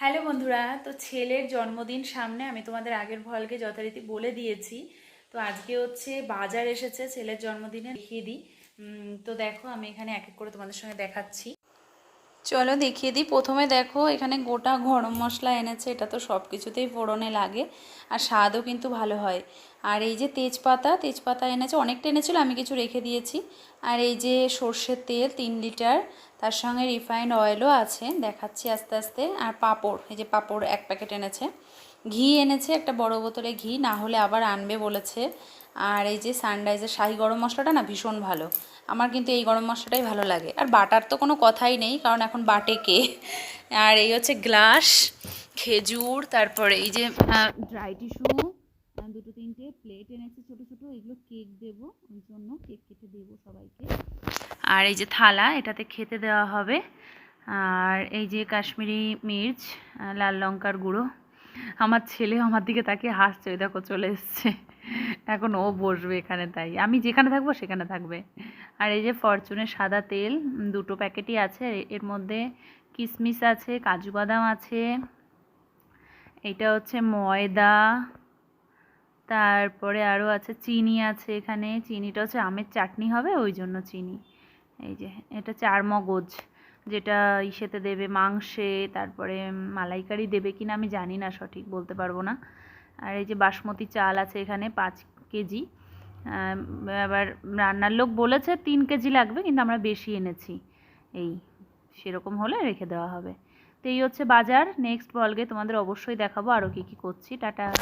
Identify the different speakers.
Speaker 1: Hello বন্ধুরা, তো ছেলের জন্মদিন সামনে আমি তোমাদের আগের ভলকে যথারীতি বলে দিয়েছি। তো আজকে হচ্ছে বাজার এসেছে, ছেলের জন্মদিনে দেখিয়ে দিই। তো দেখো, আমি এখানে এক এক করে তোমাদের সঙ্গে দেখাচ্ছি। চলো দেখিয়ে দিই। প্রথমে দেখো, এখানে গোটা গরম মশলা এনেছে, এটা তো সব কিছুতেই ফোড়নে লাগে, আর স্বাদও কিন্তু ভালো হয়। আর এই যে তেজপাতা তেজপাতা এনেছে, অনেকটা এনেছিল, আমি কিছু রেখে দিয়েছি। আর এই যে সর্ষের তেল, তিন লিটার, তার সঙ্গে রিফাইন্ড অয়েলও আছে, দেখাচ্ছি আস্তে আস্তে। আর পাঁপড়, এই যে পাপড় এক প্যাকেট এনেছে। ঘি এনেছে, একটা বড় বোতলে ঘি, না হলে আবার আনবে বলেছে। আর এই যে সানরাইজের শাহি গরম মশলাটা না ভীষণ ভালো। আমার কিন্তু এই গরম মশলাটাই ভালো লাগে। আর বাটার তো কোনো কথাই নেই কারণ এখন বাটে কে? আর এই হচ্ছে গ্লাস খেজুর তারপরে এই যে ড্রাই টিস্যু দুটো তিনটে প্লেট এনেছে ছোটো ছোটো এগুলো কেক দেবো ওই জন্য কেক কেটে দেবো সবাইকে। আর এই যে থালা এটাতে খেতে দেওয়া হবে। আর এই যে কাশ্মীরি মির্চ লাল লঙ্কার গুঁড়ো আমার ছেলে আমার দিকে তাকিয়ে হাসছে, ওই দেখো চলে এসছে। এখন ও বসবে এখানে তাই। আমি যেখানে থাকব সেখানে থাকবে। আর এই যে ফরচুনের সাদা তেল দুটো প্যাকেটই আছে। এর মধ্যে কিশমিশ আছে, কাজু বাদাম আছে। এটা হচ্ছে ময়দা। তারপরে আরও আছে চিনি আছে এখানে। চিনিটা হচ্ছে আমের চাটনি হবে, ওই জন্য চিনি। এই যে, এটা চার মগজ যেটা ইসেতে দেবে মাংসে, তারপরে মালাইকারি দেবে কিনা আমি জানি না সঠিক বলতে পারব না। আর এই যে বাসমতি চাল আছে এখানে পাঁচ কেজি। আবার রান্নার লোক বলেছে তিন কেজি লাগবে, কিন্তু আমরা বেশি এনেছি। এই সেরকম হলে রেখে দেওয়া হবে। তো এই হচ্ছে বাজার। নেক্সট বলগে তোমাদের অবশ্যই দেখাবো আরও কী কী করছি। টাটা।